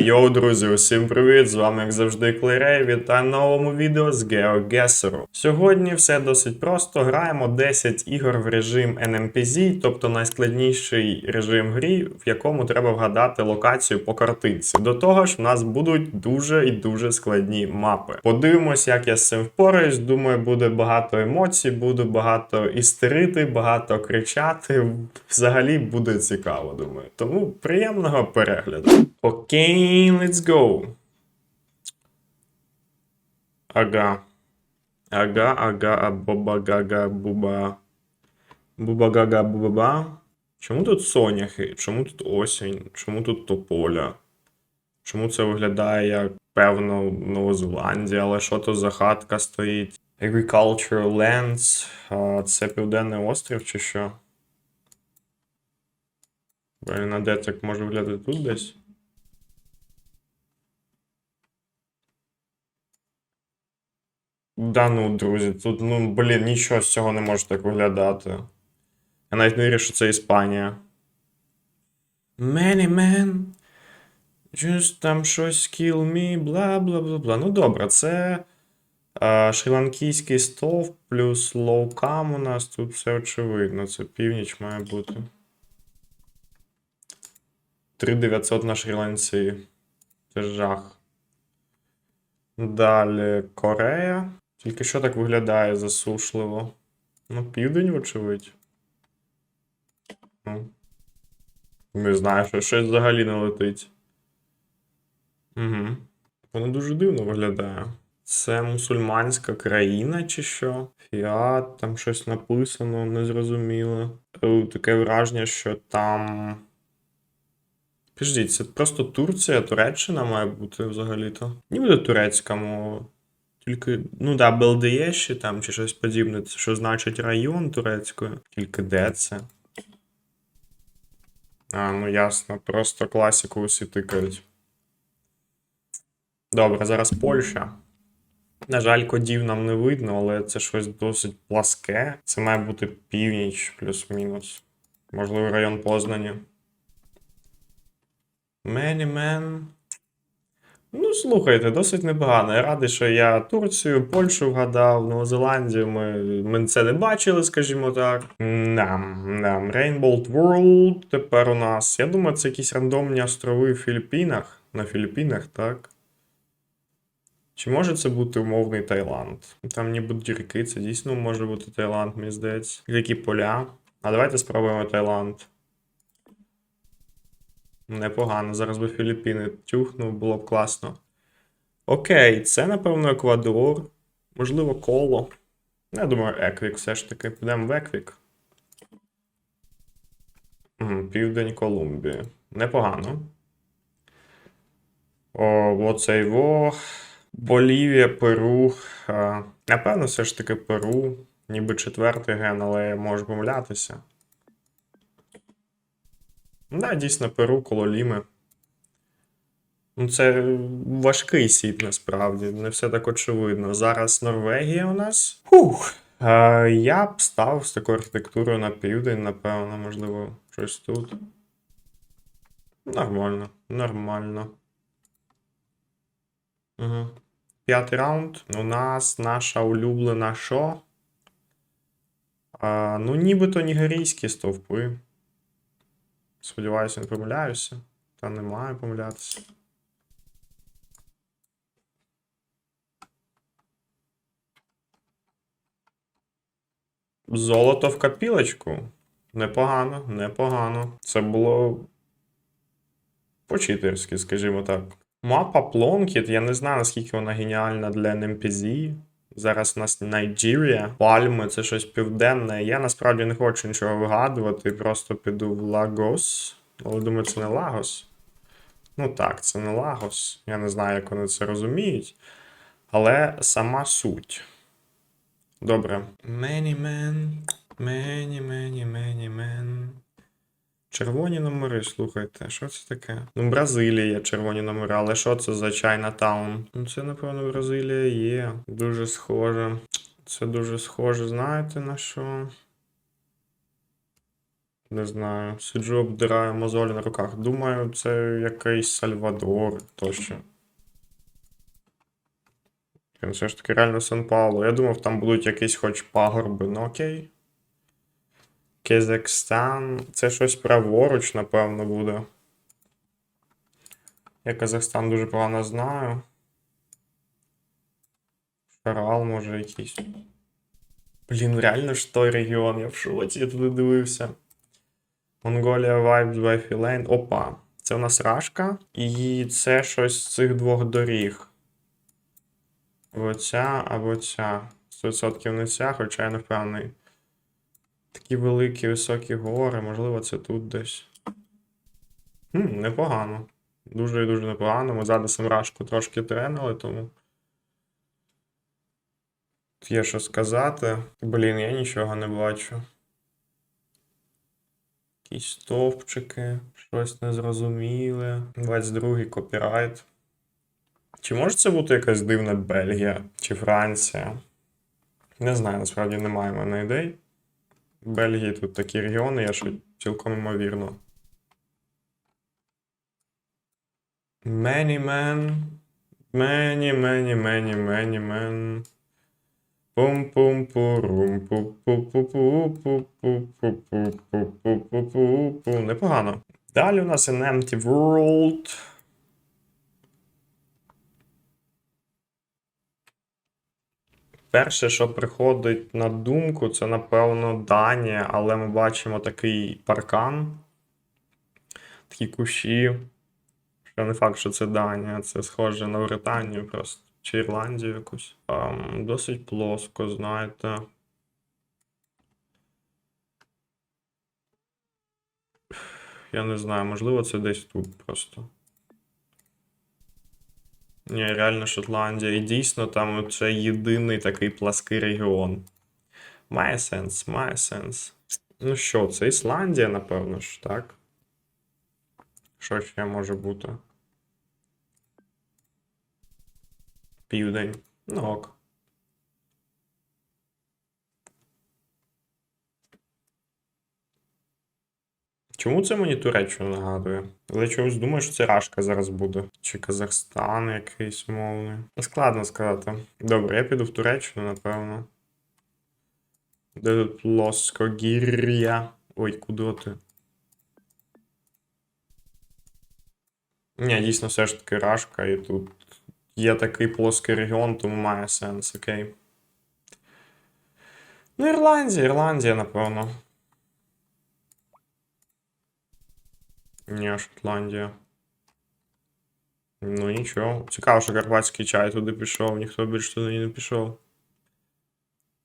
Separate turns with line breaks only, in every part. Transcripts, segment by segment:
Йоу, друзі, усім привіт! З вами, як завжди, Клейрей. Вітаю на новому відео з GeoGuessr. Сьогодні все досить просто. Граємо 10 ігор в режим NMPZ, тобто найскладніший режим грі, в якому треба вгадати локацію по картинці. До того ж, в нас будуть дуже і дуже складні мапи. Подивимось, як я з цим впораюсь. Думаю, буде багато емоцій, буду багато істерити, багато кричати. Взагалі буде цікаво, думаю. Тому приємного перегляду. Окей, let's go. Ага. Ага, ага, абоба, гага, буба. Буба, гага, бубаба. Чому тут соняхи? Чому тут осінь? Чому тут тополя? Чому це виглядає як, певно, Новозеландія, але що то за хатка стоїть? Agricultural Lands. Це Південний острів чи що? Блін, а де так може виглядати тут десь? Да ну, друзі, тут, ну, блін, нічого з цього не може так виглядати. Я навіть не вірю, що це Іспанія. Many men. Just там щось kill me, бла бла бла бла. Ну добре, це е, шрі-ланкійський стовп плюс лоукам у нас. Тут все очевидно. Це північ має бути. 3900 на Шрі-Ланці. Це жах. Далі Корея. Тільки що так виглядає засушливо. Ну, південь, вочевидь. Ну. Не знаю, що щось взагалі не летить. Угу. Воно дуже дивно виглядає. Це мусульманська країна чи що? Фіат, там щось написано, незрозуміло. Е, Таке враження, що там. Підождіть, це просто Турція, Туреччина має бути взагалі-то. Ніби турецька мова. Тільки, ну да, Белдеєші там чи щось подібне, це що значить район турецькою. Тільки де це? А, ну ясно, просто класику усі тикають. Добре, зараз Польща. На жаль, кодів нам не видно, але це щось досить пласке. Це має бути північ плюс-мінус. Можливо, район Познані. Many men. Ну, слухайте, досить непогано. Я радий, що я Турцію, Польщу вгадав, Новозеландію. Ми, ми це не бачили, скажімо так. Нам, нам. Rainbow World тепер у нас. Я думаю, це якісь рандомні острови в Філіппінах. На Філіппінах, так? Чи може це бути умовний Таїланд? Там ніби дірки, це дійсно може бути Таїланд, мені здається. Які поля. А давайте спробуємо Таїланд. Непогано, зараз би Філіппіни тюхнув, було б класно. Окей, це, напевно, Еквадор. Можливо, коло. Я думаю, Еквік все ж таки. Підемо в Еквік. Південь Колумбії. Непогано. О, оцей во. Болівія, Перу. Напевно, все ж таки Перу. Ніби четвертий ген, але я можу помилятися. Да, дійсно, Перу, коло Ліми. Ну, це важкий сіт насправді, не все так очевидно. Зараз Норвегія у нас. Фух. Е, я б став з такою архітектурою на південь, напевно, можливо, щось тут. Нормально, нормально. Угу. П'ятий раунд. У нас наша улюблена що? А, ну, нібито нігерійські стовпи. Сподіваюся, не помиляюся. Та не маю помилятися. Золото в копілочку. Непогано, непогано. Це було по-читерськи, скажімо так. Мапа Плонкіт, я не знаю, наскільки вона геніальна для NMPZ. Зараз у нас Найджірія, Пальми, це щось південне. Я насправді не хочу нічого вигадувати, просто піду в Лагос. Але думаю, це не Лагос. Ну так, це не Лагос. Я не знаю, як вони це розуміють. Але сама суть. Добре. Many men, many, many, many men. Червоні номери, слухайте, що це таке? Ну, Бразилія, червоні номери, але що це за Чайнатаун? Ну, це, напевно, Бразилія є. Дуже схоже. Це дуже схоже, знаєте на що? Не знаю. Сиджу, обдираю мозолі на руках. Думаю, це якийсь Сальвадор тощо. Все ж таки реально Сан Пауло. Я думав, там будуть якісь хоч пагорби, ну окей. Казахстан. Це щось праворуч, напевно, буде. Я Казахстан дуже погано знаю. Шарал, може, якийсь. Блін, реально ж той регіон, я в шоці, я туди дивився. Монголія by Lane. Опа. Це у нас Рашка. І це щось з цих двох доріг. Або ця, або ця. 100% не ця, хоча я не впевнений. Такі великі високі гори, можливо, це тут десь. Хм, непогано. Дуже і дуже непогано. Ми зараз Рашку трошки тренили, тому. Тут Є що сказати. Блін, я нічого не бачу. Якісь стовпчики, щось незрозуміле. 22-й копірайт. Чи може це бути якась дивна Бельгія чи Франція? Не знаю, насправді немає в мене ідей. Бельгії тут такі регіони, є, що цілком ймовірно. Many men. Many, many, many, many men. пум пум пурум пу пу пу пу пу пу пу пу пу пу пу пу пу Непогано. Далі у нас An Empty World. Перше, що приходить на думку, це, напевно, Данія, але ми бачимо такий паркан, такі кущі. Що не факт, що це Данія, це схоже на Британію просто. Чи Ірландію якусь. Ам, досить плоско, знаєте. Я не знаю, можливо, це десь тут просто. Ні, реально Шотландія. І дійсно там це єдиний такий плаский регіон. Має сенс, має сенс. Ну що, це Ісландія, напевно ж, так? Що ще може бути? Південь. Ну ок. Чому це мені Туреччину нагадує? Але чомусь думаю, що це Рашка зараз буде. Чи Казахстан якийсь мовний. Ну, Складно сказати. Добре, я піду в Туреччину, напевно. Де тут Плоскогір'я? Ой, куди ти? Ні, дійсно, все ж таки Рашка, і тут є такий плоский регіон, тому має сенс, окей. Ну, Ірландія, Ірландія, напевно. Ні, Шотландія. Ну нічого. Цікаво, що карпатський чай туди пішов, ніхто більше туди не пішов.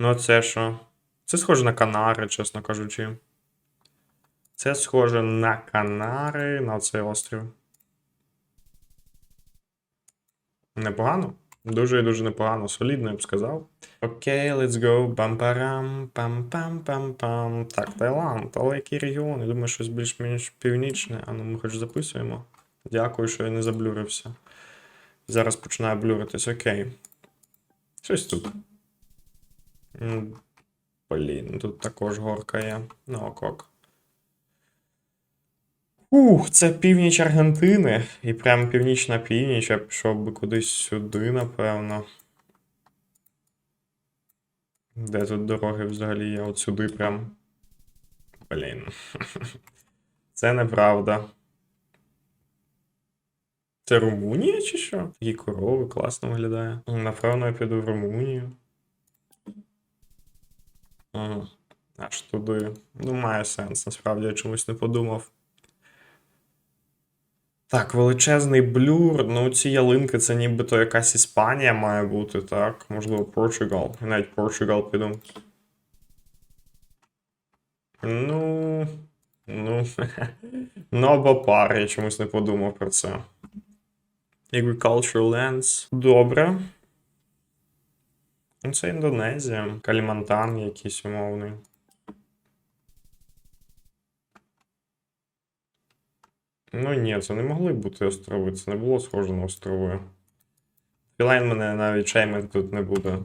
Ну, це що? Це схоже на Канари, чесно кажучи. Це схоже на Канари, на цей острів. Непогано. Дуже і дуже непогано. Солідно, я б сказав. Окей, let's go. Бам-парам, пам-пам-пам-пам. Так, Таїланд, але який регіон? Я думаю, щось більш-менш північне. А ну ми хоч записуємо. Дякую, що я не заблюрився. Зараз починаю блюритись, окей. Щось тут. Блін, тут також горка є. Ну, ок-ок. Ух, це північ Аргентини. І прям північна північ, я пішов би кудись сюди, напевно. Де тут дороги взагалі є? От сюди прям. Блін. Це неправда. Це Румунія чи що? Такі корови класно виглядає. Напевно, я піду в Румунію. Ага. Аж туди. Ну, має сенс, насправді я чомусь не подумав. Так, величезний блюр. Ну, ці ялинки це нібито якась Іспанія має бути, так? Можливо, Португал. Я навіть Португал піду. Ну. Ну. ну або пар, я чомусь не подумав про це. Agricultural lands. Добре. Ну, Це Індонезія. Калімантан якийсь умовний. Ну ні, це не могли бути острови, це не було схоже на острови. Філайн мене навіть шеймити тут не буде.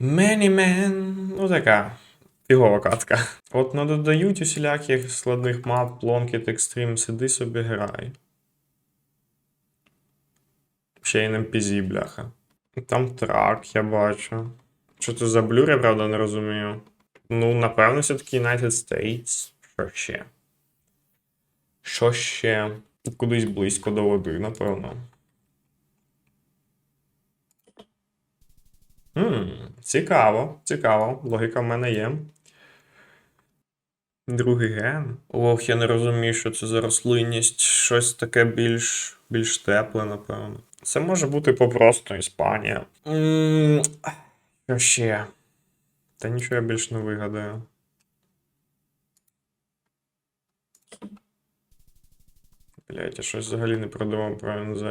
Many men. Ну така. Фігова катка. От ну додають усіляких складних мап, Plunkett Extreme, сиди собі грай. Ще й NPZ, бляха. Там трак, я бачу. Що це за блюр, я правда не розумію. Ну, напевно, все-таки United States. Що ще? Що ще? Кудись близько до води, напевно. Хм, цікаво, цікаво. Логіка в мене є. Другий ген. Ох, я не розумію, що це за рослинність. Щось таке більш, більш тепле, напевно. Це може бути попросту Іспанія. Що ще? Та нічого я більш не вигадаю. Блять, я щось взагалі не придумав про НЗ.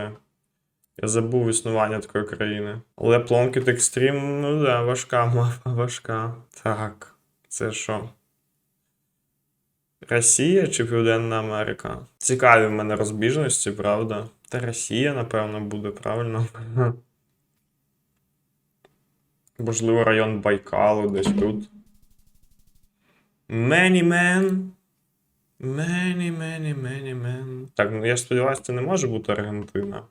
Я забув існування такої країни. Але Plunkett Extreme, ну да, важка мапа, важка. Так, це що? Росія чи Південна Америка? Цікаві в мене розбіжності, правда? Та Росія, напевно, буде правильно. Можливо, район Байкалу десь тут. Many men. Many, many, many men. Так, ну я ж сподіваюся, це не може бути Аргентина.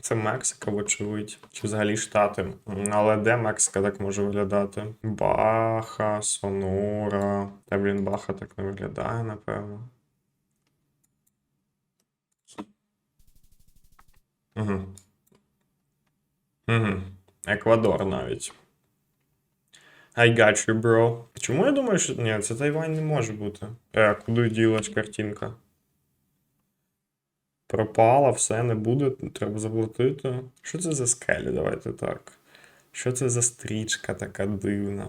Це Мексика, вочевидь. Чи взагалі Штати. Але де Мексика так може виглядати? Баха, Сонора. Та, блін, Баха так не виглядає, напевно. Угу. Угу. Еквадор навіть. I got you, bro. Чому я думаю, що. Ні, це Тайвань не може бути. Е, куди ділась картинка? Пропала, все не буде, треба заплатити. Що це за скелі? Давайте так. Що це за стрічка така дивна?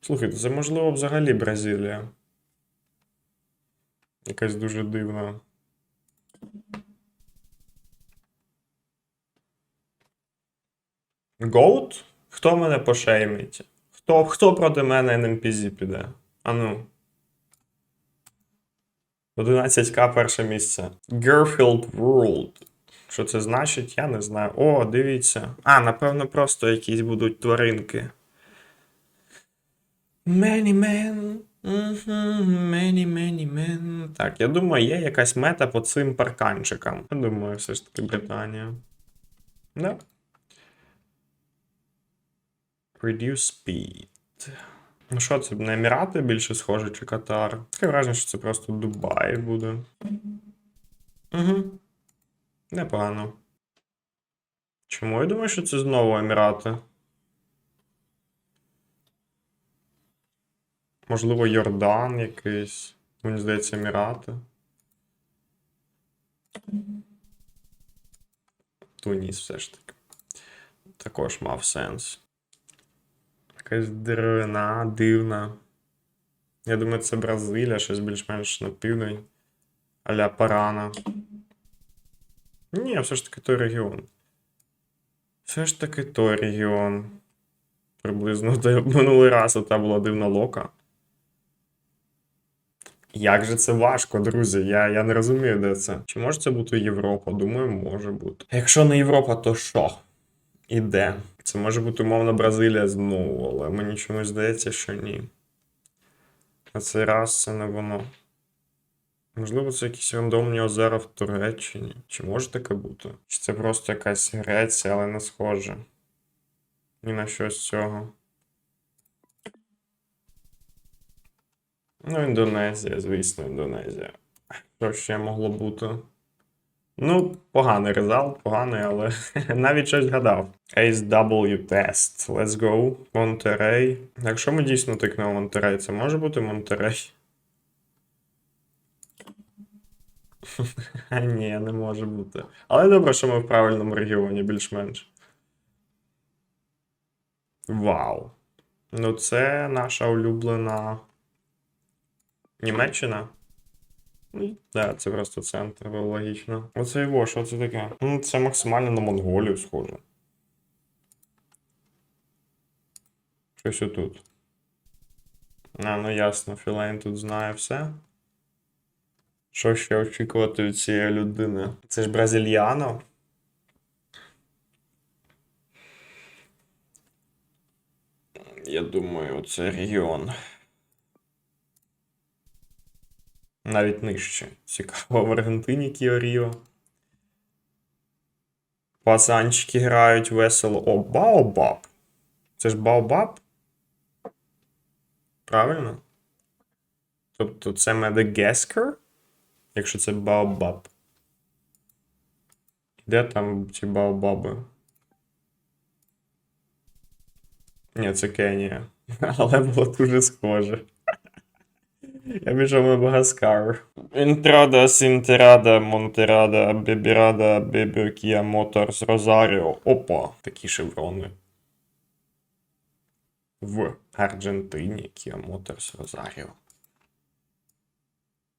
Слухайте, це можливо взагалі Бразилія. Якась дуже дивна. Гоут? Хто мене пошеймить? Хто, хто проти мене NMPZ піде? Ану. 11к перше місце. Garfield World. Що це значить, я не знаю. О, дивіться. А, напевно, просто якісь будуть тваринки. Many men. Мгм, Many, many men. Так, я думаю, є якась мета по цим парканчикам. Я думаю, все ж таки Британія. Да. Reduce speed. Ну що, це на Емірати більше схоже, чи Катар? Таке враження, що це просто Дубай буде. Угу. Непогано. Чому я думаю, що це знову Емірати? Можливо, Йордан якийсь. Мені здається, Емірати. Туніс все ж таки. Також мав сенс. Якась деревина дивна. Я думаю, це Бразилія, щось більш-менш на південь. Аля Парана. Ні, все ж таки той регіон. Все ж таки той регіон. Приблизно де минулий раз ота була дивна лока. Як же це важко, друзі? Я, я не розумію, де це. Чи може це бути Європа? Думаю, може бути. Якщо не Європа, то що? І де? Це може бути умовно Бразилія знову, але мені чомусь здається, що ні. А цей раз це не воно. Можливо, це якісь рандомні озера в Туреччині. Чи може таке бути? Чи це просто якась Греція, але не схоже? Ні на що з цього. Ну, Індонезія, звісно, Індонезія. Що ще могло бути? Ну, поганий результат, поганий, але навіть щось гадав. Ace W Test. Let's go. Монтерей. Якщо ми дійсно тикнемо Монтерей, це може бути Монтерей? Ні, не може бути. Але добре, що ми в правильному регіоні, більш-менш. Вау. Ну, це наша улюблена Німеччина. Ну, да, це просто центр, логічно. Оце його, що це таке? Ну, це максимально на Монголію схоже. Щось отут. А, ну ясно, Філейн тут знає все. Що ще очікувати від цієї людини? Це ж бразильяно. Я думаю, це регіон. Навіть нижче. Цікаво, в Аргентині Кіо Ріо. Пацанчики грають весело. О, Баобаб. Це ж Баобаб? Правильно? Тобто це Медегескер? Якщо це Баобаб. Де там ці Баобаби? Ні, це Кенія. Але було дуже схоже. Я пішов на Багаскар. Інтрада, Сінтерада, Монтерада, Бебірада, Беберкія, Моторс, Розаріо. Опа, такі шеврони. В Аргентині Kia Motors Rosario.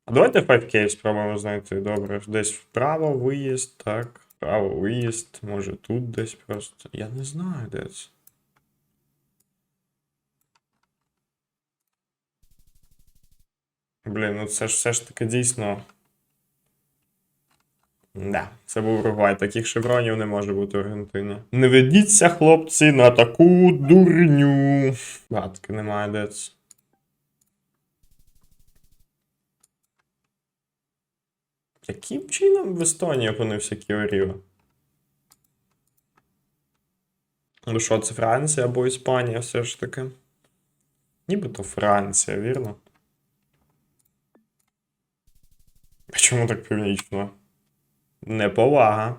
А давайте 5K спробуємо знайти. Добре, десь вправо виїзд, так. Вправо виїзд, може тут десь просто. Я не знаю, де це. Блін, ну це ж все ж таки дійсно. Да, це був Уругвай. Таких шевронів не може бути в Аргентині. Не ведіться, хлопці, на таку дурню. Гадки немає де це. Яким чином в Естонії опинився Кіоріо? Ну що, це Франція або Іспанія все ж таки? Нібито Франція, вірно? А чому так північно? Неповага.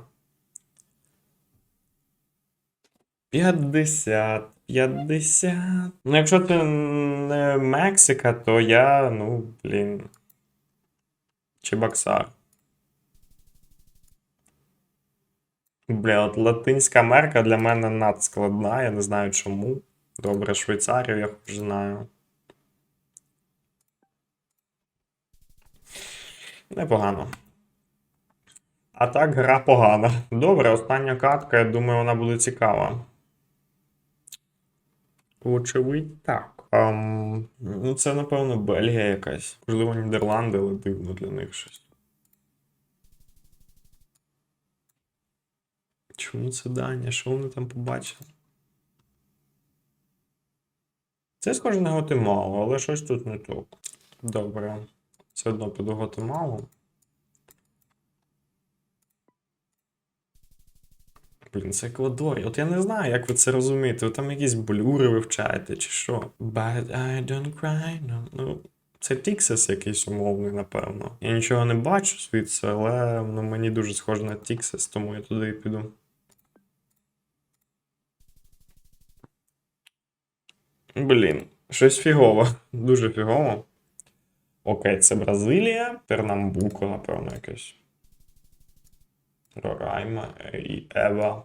50, 50. Ну, якщо це не Мексика, то я, ну, блін. Чебоксар. Бля, от Латинська Америка для мене надскладна, я не знаю чому. Добре, Швейцарію я хоч знаю. Непогано. А так, гра погана. Добре, остання катка, я думаю, вона буде цікава. Вочевидь, так. Ем, ну, це, напевно, Бельгія якась. Можливо, Нідерланди, але дивно для них щось. Чому це Данія? Що вони там побачили? Це схоже на Гватемалу, але щось тут не так. Добре. Все одно піду Гватемалу. Блін, це Еквадор. От я не знаю, як ви це розумієте. Ви там якісь блюри вивчаєте, чи що? But I don't cry. No. Ну, це Тіксас якийсь умовний, напевно. Я нічого не бачу звідси, але ну, мені дуже схоже на Тіксас, тому я туди і піду. Блін, щось фігово. Дуже фігово. Окей, це Бразилія. Пернамбуко, напевно, якесь. Рорайма і Ева.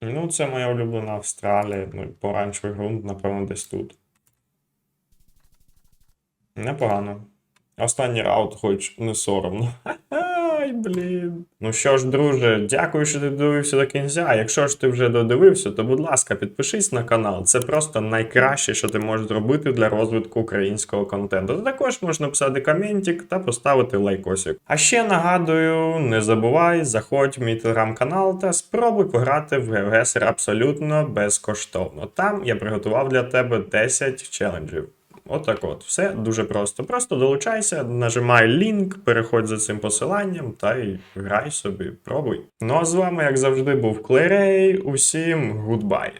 Ну, це моя улюблена Австралія. Ну, помаранчевий ґрунт, напевно, десь тут. Непогано. Останній раунд, хоч не соромно. Блін. Ну що ж, друже, дякую, що ти дивився до кінця. Якщо ж ти вже додивився, то будь ласка, підпишись на канал. Це просто найкраще, що ти можеш зробити для розвитку українського контенту. Також можна писати коментик та поставити лайкосик. А ще нагадую, не забувай, заходь в мій телеграм-канал та спробуй пограти в GeoGuessr абсолютно безкоштовно. Там я приготував для тебе 10 челенджів. Отак от, все дуже просто. Просто долучайся, нажимай лінк, переходь за цим посиланням та й грай собі, пробуй. Ну а з вами, як завжди, був Клерей. Усім гудбай!